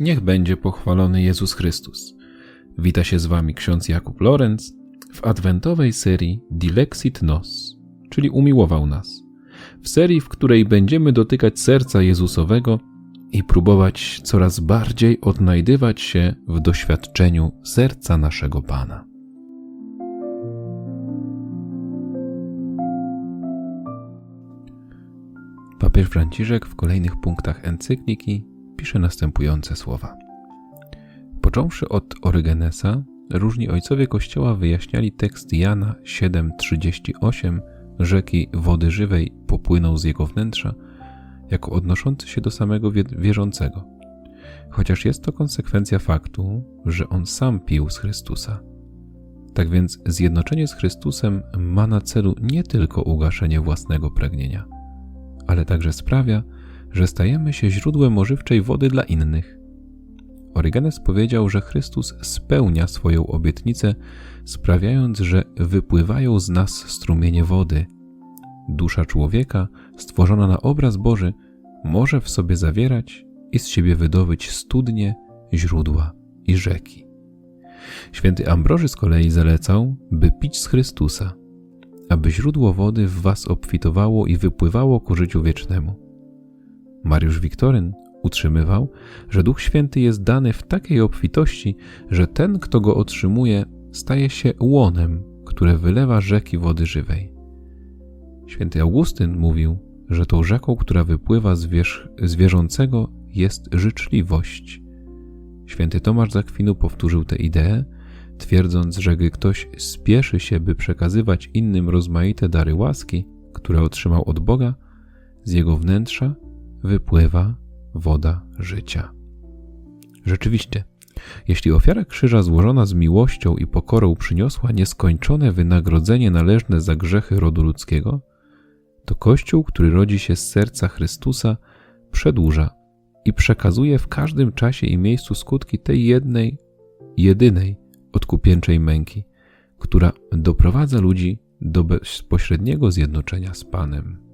Niech będzie pochwalony Jezus Chrystus. Wita się z Wami ksiądz Jakub Lorenz w adwentowej serii Dilexit Nos, czyli Umiłował nas. W serii, w której będziemy dotykać serca Jezusowego i próbować coraz bardziej odnajdywać się w doświadczeniu serca naszego Pana. Papież Franciszek w kolejnych punktach encykliki pisze następujące słowa. Począwszy od Orygenesa, różni ojcowie Kościoła wyjaśniali tekst Jana 7:38 rzeki wody żywej popłyną z jego wnętrza, jako odnoszący się do samego wierzącego, chociaż jest to konsekwencja faktu, że on sam pił z Chrystusa. Tak więc zjednoczenie z Chrystusem ma na celu nie tylko ugaszenie własnego pragnienia, ale także sprawia, że stajemy się źródłem ożywczej wody dla innych. Orygenes powiedział, że Chrystus spełnia swoją obietnicę, sprawiając, że wypływają z nas strumienie wody. Dusza człowieka, stworzona na obraz Boży, może w sobie zawierać i z siebie wydobyć studnie, źródła i rzeki. Święty Ambroży z kolei zalecał, by pić z Chrystusa, aby źródło wody w was obfitowało i wypływało ku życiu wiecznemu. Mariusz Wiktoryn utrzymywał, że Duch Święty jest dany w takiej obfitości, że ten, kto go otrzymuje, staje się łonem, które wylewa rzeki wody żywej. Święty Augustyn mówił, że tą rzeką, która wypływa z, wierz, z wierzącego, jest życzliwość. Święty Tomasz Zakwinu powtórzył tę ideę, twierdząc, że gdy ktoś spieszy się, by przekazywać innym rozmaite dary łaski, które otrzymał od Boga, z jego wnętrza wypływa woda życia. Rzeczywiście, jeśli ofiara krzyża złożona z miłością i pokorą przyniosła nieskończone wynagrodzenie należne za grzechy rodu ludzkiego, to Kościół, który rodzi się z serca Chrystusa, przedłuża i przekazuje w każdym czasie i miejscu skutki tej jednej, jedynej odkupieńczej męki, która doprowadza ludzi do bezpośredniego zjednoczenia z Panem.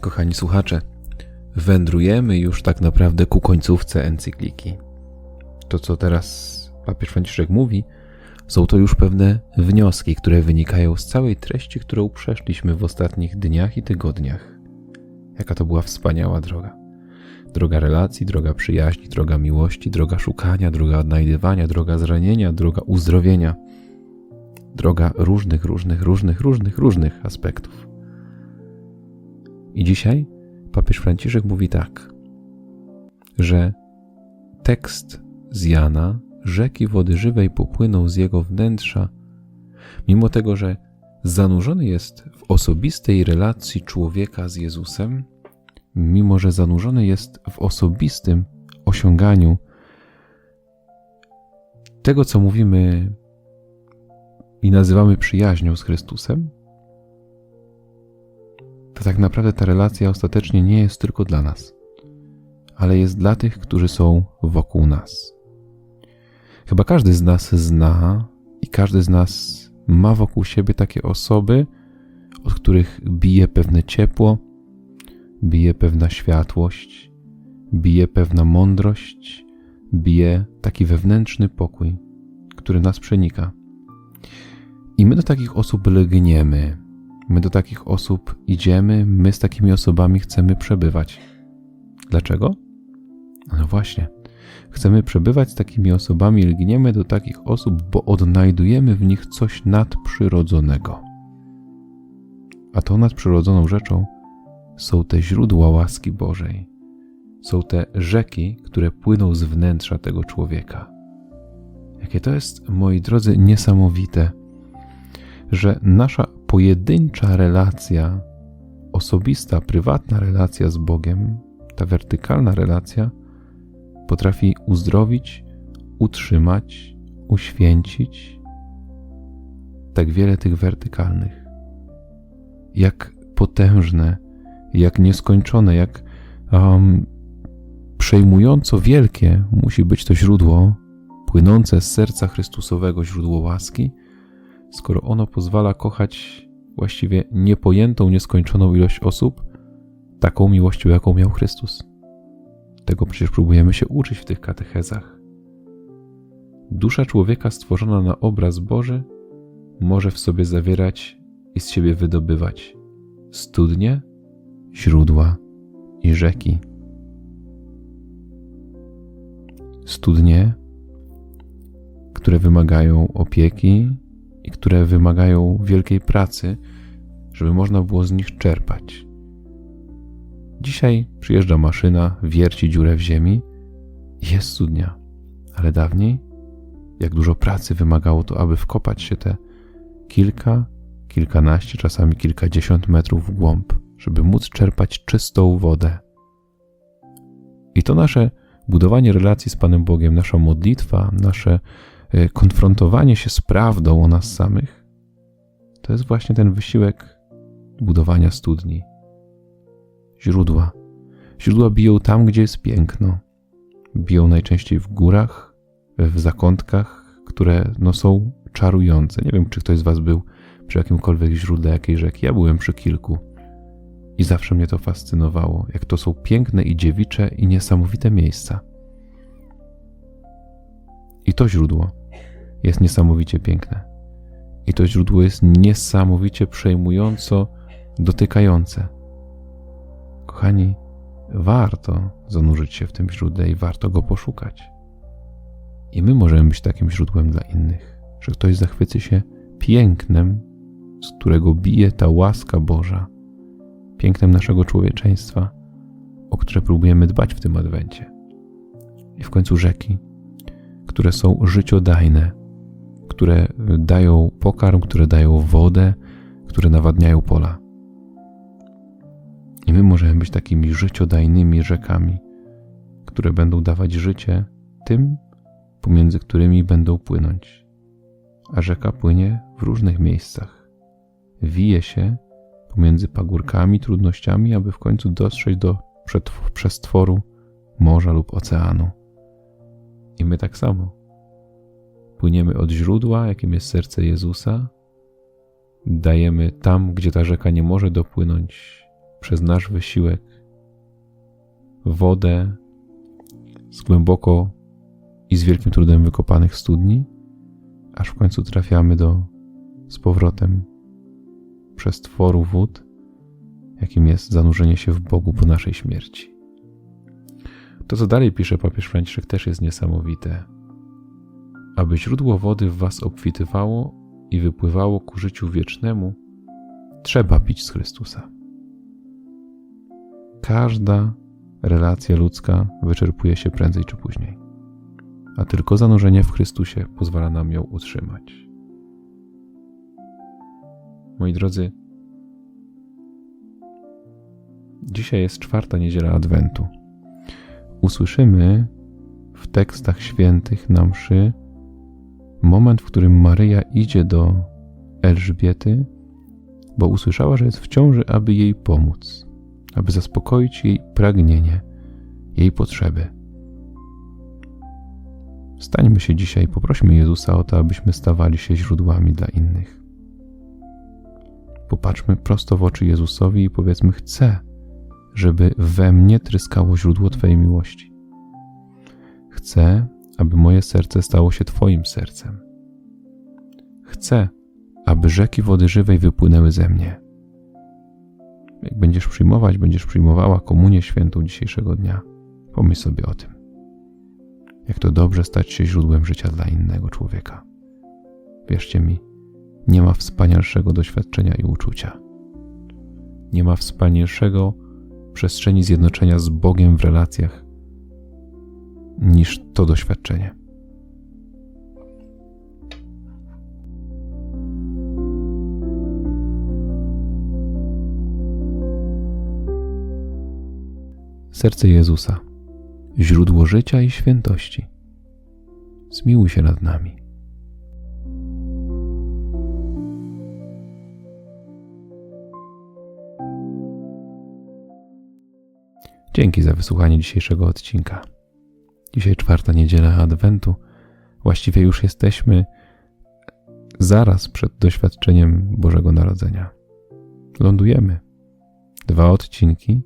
Kochani słuchacze, wędrujemy już tak naprawdę ku końcówce encykliki. To, co teraz papież Franciszek mówi, są to już pewne wnioski, które wynikają z całej treści, którą przeszliśmy w ostatnich dniach i tygodniach. Jaka to była wspaniała droga. Droga relacji, droga przyjaźni, droga miłości, droga szukania, droga odnajdywania, droga zranienia, droga uzdrowienia. Droga różnych, różnych, różnych, różnych, różnych aspektów. I dzisiaj papież Franciszek mówi tak, że tekst z Jana, rzeki wody żywej popłyną z jego wnętrza, mimo tego, że zanurzony jest w osobistej relacji człowieka z Jezusem, mimo że zanurzony jest w osobistym osiąganiu tego, co mówimy i nazywamy przyjaźnią z Chrystusem, to tak naprawdę ta relacja ostatecznie nie jest tylko dla nas, ale jest dla tych, którzy są wokół nas. Chyba każdy z nas zna i każdy z nas ma wokół siebie takie osoby, od których bije pewne ciepło, bije pewna światłość, bije pewna mądrość, bije taki wewnętrzny pokój, który nas przenika. I my do takich osób lgniemy, My do takich osób idziemy, my z takimi osobami chcemy przebywać. Dlaczego? No właśnie. Chcemy przebywać z takimi osobami, lgniemy do takich osób, bo odnajdujemy w nich coś nadprzyrodzonego. A tą nadprzyrodzoną rzeczą są te źródła łaski Bożej. Są te rzeki, które płyną z wnętrza tego człowieka. Jakie to jest, moi drodzy, niesamowite, że nasza pojedyncza relacja, osobista, prywatna relacja z Bogiem, ta wertykalna relacja potrafi uzdrowić, utrzymać, uświęcić tak wiele tych wertykalnych. Jak potężne, jak nieskończone, jak um, przejmująco wielkie musi być to źródło, płynące z serca Chrystusowego źródło łaski, skoro ono pozwala kochać właściwie niepojętą, nieskończoną ilość osób, taką miłością, jaką miał Chrystus. Tego przecież próbujemy się uczyć w tych katechezach. Dusza człowieka stworzona na obraz Boży może w sobie zawierać i z siebie wydobywać studnie, źródła i rzeki. Studnie, które wymagają opieki i które wymagają wielkiej pracy, żeby można było z nich czerpać. Dzisiaj przyjeżdża maszyna, wierci dziurę w ziemi i jest studnia, ale dawniej, jak dużo pracy wymagało to, aby wkopać się te kilka, kilkanaście, czasami kilkadziesiąt metrów w głąb, żeby móc czerpać czystą wodę. I to nasze budowanie relacji z Panem Bogiem, nasza modlitwa, nasze konfrontowanie się z prawdą o nas samych, to jest właśnie ten wysiłek budowania studni. Źródła. Źródła biją tam, gdzie jest piękno. Biją najczęściej w górach, w zakątkach, które no, są czarujące. Nie wiem, czy ktoś z Was był przy jakimkolwiek źródle jakiej rzeki. Ja byłem przy kilku. I zawsze mnie to fascynowało, jak to są piękne i dziewicze i niesamowite miejsca. I to źródło jest niesamowicie piękne. I to źródło jest niesamowicie przejmująco dotykające. Kochani, warto zanurzyć się w tym źródle i warto go poszukać. I my możemy być takim źródłem dla innych, że ktoś zachwyci się pięknem, z którego bije ta łaska Boża, pięknem naszego człowieczeństwa, o które próbujemy dbać w tym adwencie. I w końcu rzeki, które są życiodajne, które dają pokarm, które dają wodę, które nawadniają pola. I my możemy być takimi życiodajnymi rzekami, które będą dawać życie tym, pomiędzy którymi będą płynąć. A rzeka płynie w różnych miejscach. Wije się pomiędzy pagórkami, trudnościami, aby w końcu dotrzeć do przestworu morza lub oceanu. I my tak samo. Płyniemy od źródła, jakim jest serce Jezusa, dajemy tam, gdzie ta rzeka nie może dopłynąć, przez nasz wysiłek, wodę z głęboko i z wielkim trudem wykopanych studni, aż w końcu trafiamy do z powrotem przestworu wód, jakim jest zanurzenie się w Bogu po naszej śmierci. To, co dalej pisze papież Franciszek, też jest niesamowite. Aby źródło wody w was obfitywało i wypływało ku życiu wiecznemu, trzeba pić z Chrystusa. Każda relacja ludzka wyczerpuje się prędzej czy później, a tylko zanurzenie w Chrystusie pozwala nam ją utrzymać. Moi drodzy, dzisiaj jest czwarta niedziela Adwentu. Usłyszymy w tekstach świętych na mszy moment, w którym Maryja idzie do Elżbiety, bo usłyszała, że jest w ciąży, aby jej pomóc aby zaspokoić jej pragnienie, jej potrzeby. Stańmy się dzisiaj poprośmy Jezusa o to, abyśmy stawali się źródłami dla innych. Popatrzmy prosto w oczy Jezusowi i powiedzmy: Chcę, żeby we mnie tryskało źródło Twojej miłości. Chcę, aby moje serce stało się Twoim sercem. Chcę, aby rzeki wody żywej wypłynęły ze mnie jak będziesz przyjmować, będziesz przyjmowała komunię świętą dzisiejszego dnia, pomyśl sobie o tym. Jak to dobrze stać się źródłem życia dla innego człowieka. Wierzcie mi, nie ma wspanialszego doświadczenia i uczucia. Nie ma wspanialszego przestrzeni zjednoczenia z Bogiem w relacjach niż to doświadczenie. serce Jezusa, źródło życia i świętości. Zmiłuj się nad nami. Dzięki za wysłuchanie dzisiejszego odcinka. Dzisiaj czwarta niedziela Adwentu. Właściwie już jesteśmy zaraz przed doświadczeniem Bożego Narodzenia. Lądujemy. Dwa odcinki,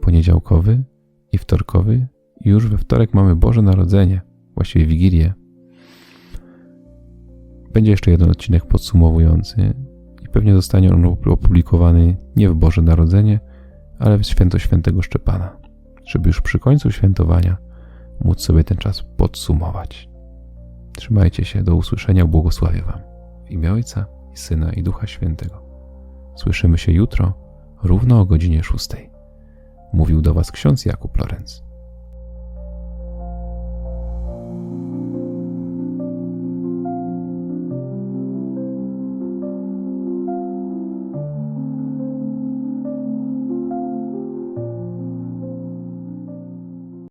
poniedziałkowy i wtorkowy. I już we wtorek mamy Boże Narodzenie, właściwie Wigilię. Będzie jeszcze jeden odcinek podsumowujący i pewnie zostanie on opublikowany nie w Boże Narodzenie, ale w święto świętego Szczepana, żeby już przy końcu świętowania móc sobie ten czas podsumować. Trzymajcie się, do usłyszenia, błogosławię Wam. W imię Ojca i Syna i Ducha Świętego. Słyszymy się jutro, równo o godzinie szóstej. Mówił do Was ksiądz Jakub Lorenz.